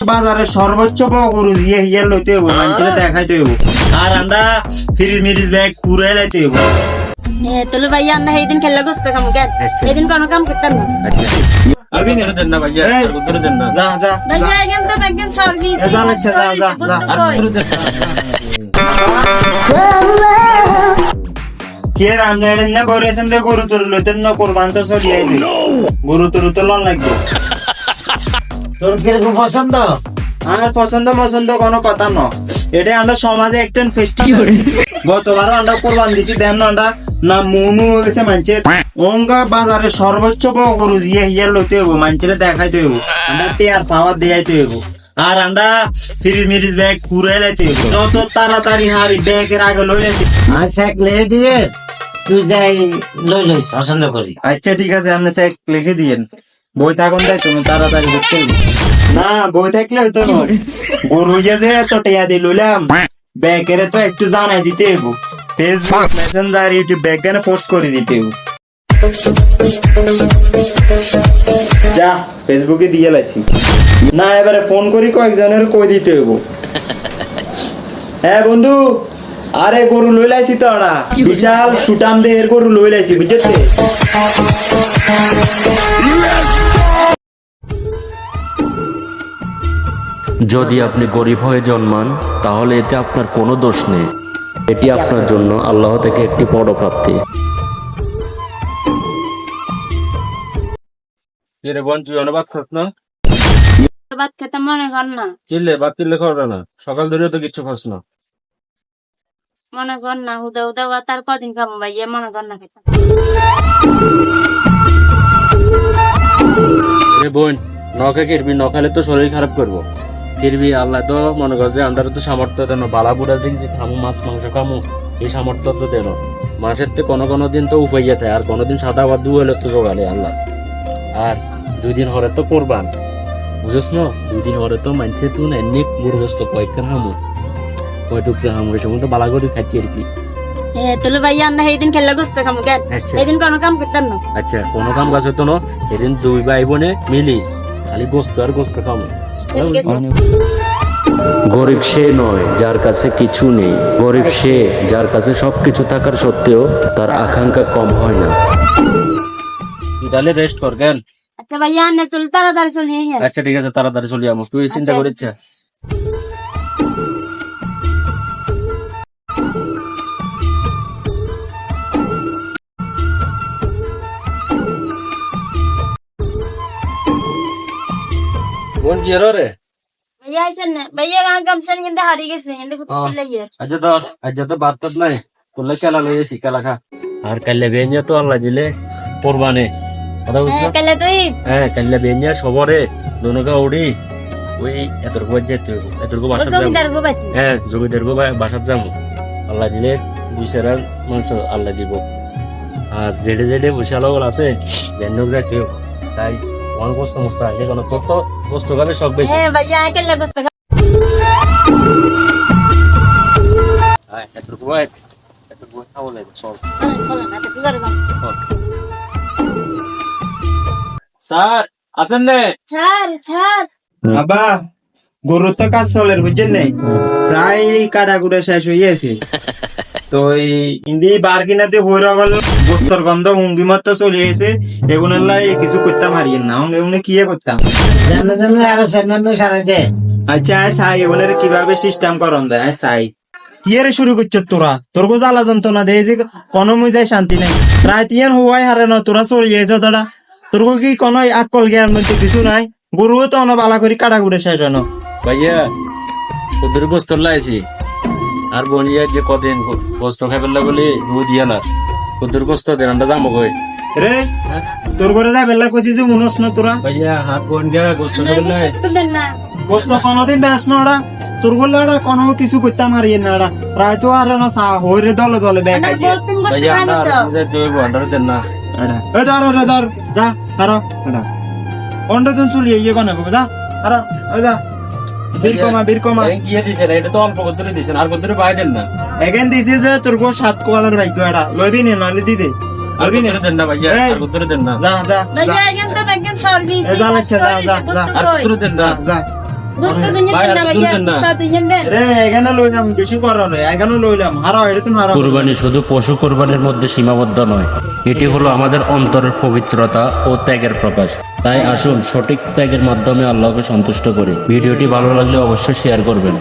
বাজারে সর্বোচ্চ বড় গরু দিয়ে হিয়ার লইতে হইব মানুষের দেখাইতে হইব। আর আমরা ফ্রিজ মিরিজ ব্যাগ কুড়াই লাইতে হইব। তাহলে ভাইয়া আমরা সেইদিন খেলা গোস্ত কাম কেন আচ্ছা। সেদিন কোনো কাম করতাম না। আচ্ছা। আর দেন না ভাইয়া এই। দেন না। যা যা যা। ভাইয়া একদম তো একদম সার্ভিস যা লাগছে, যা, যা, যা। আর ভিতরে দেন কে রামজাড়েন না করেছেন দে গরু তোর লইতেন না কোরবান তো সরিয়াইছে গরু তোর তো লন লাগবে। তোর কীরকম পছন্দ? আমার পছন্দ পছন্দ কোনো কথা ন। এটা আমরা সমাজে একটা ফেস্টিভ্যাল গতবার আমরা কোরবান দিছি দেন আমরা না মুমু হয়ে গেছে অঙ্গা বাজারে সর্বোচ্চ বড় গরু লইতে হইব দেখাইতে হইব। আমরা টেয়ার পাওয়ার দেয়াইতে হইব। আর আমরা ফ্রিজ মিরিজ ব্যাগ কুড়াই লাইতে হইব। যত তাড়াতাড়ি হারি ব্যাগের আগে লই লাইতে। আচ্ছা এক লেগে দিয়ে তুই যাই লই লইস পছন্দ করি। আচ্ছা ঠিক আছে আপনি চেক লিখে দিয়েন। বই থাকুন তাই তুমি তাড়াতাড়ি করতে না, বই থাকলে হইতো না। গরু যে এত ব্যাগের তো একটু জানাই দিতে ফেসবুক মেসেঞ্জার ইউটিউব পোস্ট করে দিতে যা ফেসবুকে দিয়ে লাইছি। না, এবারে ফোন করি, কয়েকজনের কই দিতে হইব? হ্যাঁ বন্ধু, আরে গরু লই লাইছি তো ওরা বিশাল সুটাম দেহের গরু লই লাইছি বুঝেছে যদি আপনি গরিব হয়ে জন্মান তাহলে এতে আপনার কোনো দোষ নেই। এটি আপনার জন্য আল্লাহ থেকে একটি বড় প্রাপ্তি। কি রে বোন তুই ভাত না? ভাত খেতে মনে কর না। কিনলে ভাত কিনলে খাওয়া না। সকাল ধরে তো কিচ্ছু খাস না। মনে কর না উদা উদা বা তার কদিন খাব ভাইয়া মনে কর না খেতাম রে বোন নখে কিরবি? নখালে তো শরীর খারাপ করব। কিরবি আল্লাহ তো মনে কর যে আমরা তো সামর্থ্য দেন বালা বুড়া দেখছি খামু মাছ মাংস খামু এই সামর্থ্য তো দেন মাসের তো কোনো কোনো দিন তো উপাইয়া থাকে আর কোনোদিন সাদা বা দু হলে তো জোগালে আল্লাহ। আর দুই দিন হরে তো কোরবান। বুঝছ না? দুই দিন হরে তো মানছে তুই না এমনি গুরুগ্রস্ত কয়েকখান হামু কয় টুকরা হামু এই সময় তো বালা করে খাচ্ছি আর কি তাহলে ভাইয়া আমরা সেইদিন খেলা গোস্ত কাম কেন কোনো কাম করতাম না। আচ্ছা কোনো কাম কাজ হতো না। এদিন দুই ভাই বোনে মিলি খালি গোস্ত আর গোস্ত খামু। গরিব সে নয় যার কাছে কিছু নেই। গরিব সে যার কাছে সবকিছু থাকার সত্ত্বেও তার আকাঙ্ক্ষা কম হয় না। তুই তাহলে রেস্ট কর কেন? আচ্ছা ভাইয়া আনে চল তাড়াতাড়ি চলি হ্যাঁ আচ্ছা ঠিক আছে তাড়াতাড়ি চলি আমো তুই চিন্তা আচ্ছা। করিস বোন কি রে ভাইয়া আইসেন না ভাইয়া গান গামছেন কিন্তু হারিয়ে গেছে এন্ড কত সিলাই আচ্ছা ধর আচ্ছা তো বাদ নাই তোলে খেলা লই এসি খেলা খা আর কাল্লে বেঞ্জা তো আল্লাহ দিলে কোরবানে কথা বুঝলো হ্যাঁ কালে তুই হ্যাঁ কাল্লে বেঞ্জা সবরে দোনোকা উড়ি ওই এতটুকু যেতে হইব এতটুকু বাসা যাব হ্যাঁ জমিদার গো বাসার যাব আল্লাহ দিলে দুই সেরা মাংস আল্লাহ দিব আর জেডে জেডে আছে জেন্নক যাইতে হইব। তাই অনেক কষ্ট মস্ত আগে কোনো তোর তো কষ্ট খাবে সব বেশি। হ্যাঁ ভাইয়া গোস্ত চল। চল চল না তো কি করব স্যার আছেন নে? ছাড় ছাড় বাবা গরুর তো কাজ চলে বুঝছেন নাই? প্রায় কাটা কুটা শেষ হয়ে গেছে তো এই ইন্দি বার কিনাতে হয়ে গেল। বস্তর গন্ধ হুঙ্গি মত চলে গেছে এগুলো কিছু করতাম হারিয়েন না। এগুলো কি করতাম? জানো জানো আরও সেনান্ন সারাই দে। আচ্ছা আয় চাই এগুলোর কীভাবে সিস্টেম করন দেয় আয় চাই শুরু করছ তোরা? তোর কো জ্বালা যন্ত্রণা দেয় যে কোনো মুজায় শান্তি নাই। প্রায় তিয়ান হওয়াই হারে না তোরা চলে গেছ তোরা তোর কো কি কোনো আকল জ্ঞান মধ্যে কিছু নাই। গরুও তো অন বালা করে কাটা কুটে শেষ হয় না। ভাইয়া তোদের বস্তর লাইছি আর বনিয়া যে কদিন বস্ত্র খাই ফেললা বলি রু দিয়া না। তোদের বস্ত্র দেন আমরা যাব কই? রে তোর করে যা বেলা কইছি যে মনস না তোরা। ভাইয়া হাত বোন গিয়া গোস্ত খাই ফেললাই তো দেন না। বস্তু কোনোদিন দেশ না ওরা তোর বললে ওরা কোনো কিছু করতাম আর না ওরা প্রায় তো আর না সা হইরে দলে দলে ব্যাগ গোস্ত ভাইয়া আর যাইতে হইব দেন না এ ধর ওরে ধর যা ধরো। এডা অন্ড দিন চুলি ইয়ে কোনে বাবা যা। ধরো ওই যা। বীর কমা বীর কমা। এই গিয়ে দিছেন এটা তো অল্প কত দিছেন আর কত পাই দেন না? এখান দিছি যে তোর গো সাত কোয়ালার ভাগ্য এটা। লইবি নি নলে দি দে। আর কত দেন না ভাইয়া? আর কত দেন না? যা যা। ভাইয়া একদম তো একদম সার্ভিস যা, যা, যা। আর কত দেন না? যা। যা গোস্ত দিন ভাই, আর না ভাইয়া দুধ দেন না। গোস্ত দিন দেন রে এখানে লইলাম বেশি করো রে এখানে লইলাম হারাও এটা তুমি হারাও। কোরবানি শুধু পশু কোরবানির মধ্যে সীমাবদ্ধ নয় এটি হলো আমাদের অন্তরের পবিত্রতা ও ত্যাগের প্রকাশ। তাই আসুন সঠিক ত্যাগের মাধ্যমে আল্লাহকে সন্তুষ্ট করি। ভিডিওটি ভালো লাগলে অবশ্যই শেয়ার করবেন।